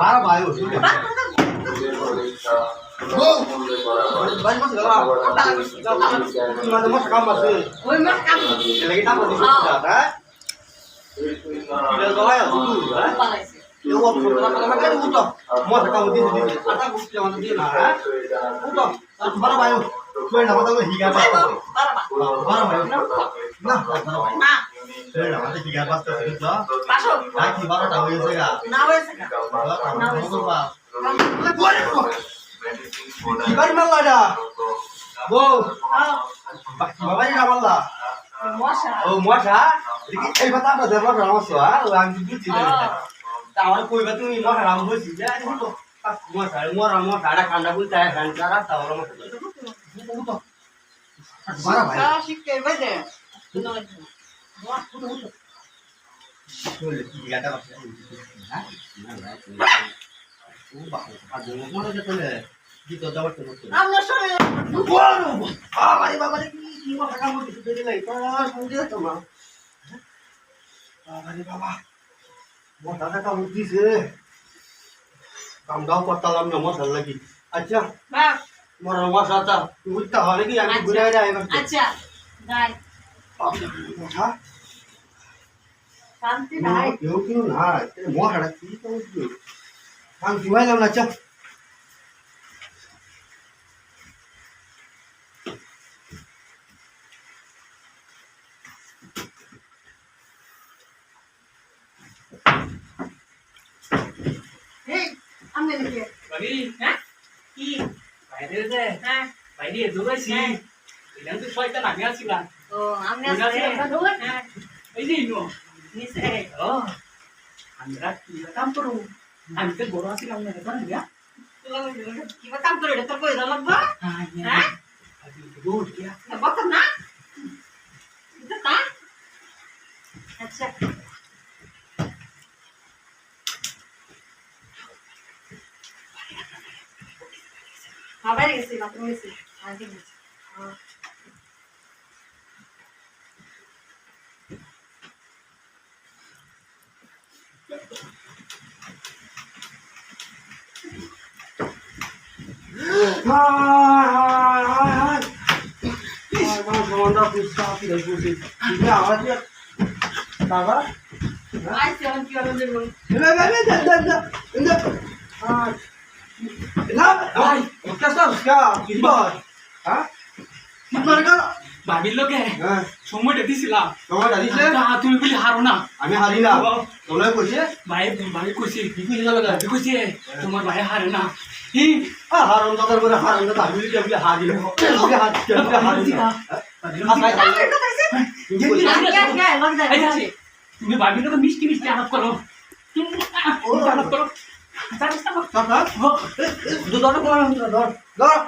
বারা ভাই ও শুনে ও বাই মাস গলা তোমাদের মাস কাম আছে lagi tak boleh sudah kan tidak kau ya dulu kan ya waktu pertama pertama kan udah mau sekarang di sini ada bukti yang nanti nah kan udah bara bayu kau nama tahu higa pas bara bayu nah bara bayu আমরা দেবো রামস আর আমি বুঝছি না তাহলে কই বা তুমি মশা রাম বলছি মশা মোর মশা আড়া বলতে হয় গান মশা ভাই চলে কি গাটা বাসা হ্যাঁ না না ও বাবা আর জন্য মনে যেতে কি তো দাবার তো করতে বাবা রে বাবা রে কি মশা কামড় দিতে দিলে তো শুনতে তো মা বাবা রে বাবা মশাটা কামড় দিছে কামড়াও করতাম আচ্ছা মশাটা উঠতে হবে কি আমি ঘুরে আচ্ছা গাই মশা শান্তি নাই কেউ কেউ না মশাটা কি করছি আমি জুয়াইলাম না আচ্ছা এই আমি বাড়ি হ্যাঁ কি হ্যাঁ হ্যাঁ। এটা হ্যাঁ আমরা কি কাম করু। আমি তো বড় আছিলাম না এখন দিয়া কিবা কাম করে তোর কই লাগবা? হ্যাঁ হ্যাঁ। তো দৌড় দিয়া বকত না। এটা তা? আচ্ছা। খাবার গেছি বাথরুম গেছি। আগে গেছি। হ্যাঁ আইছে আমি কি করব দেব ভাবির লোকে সময়টা দিছিলাম তা তুমি বলি হারো না। আমি হারি না। তোমরা কইছে ভাই ভাই কইছি কি কইছে জানো ভাই কইছে তোমার ভাই হারে না। হি। হারাম দাদার করে হারাম দাদা আমি কেবলে হারি না কেবলে হারি হারি না কে কে লগ যে, তুমি ভাবির লোকে মিষ্টি মিষ্টি আলাপ করো আলাপ করো জানিস না ধর ধর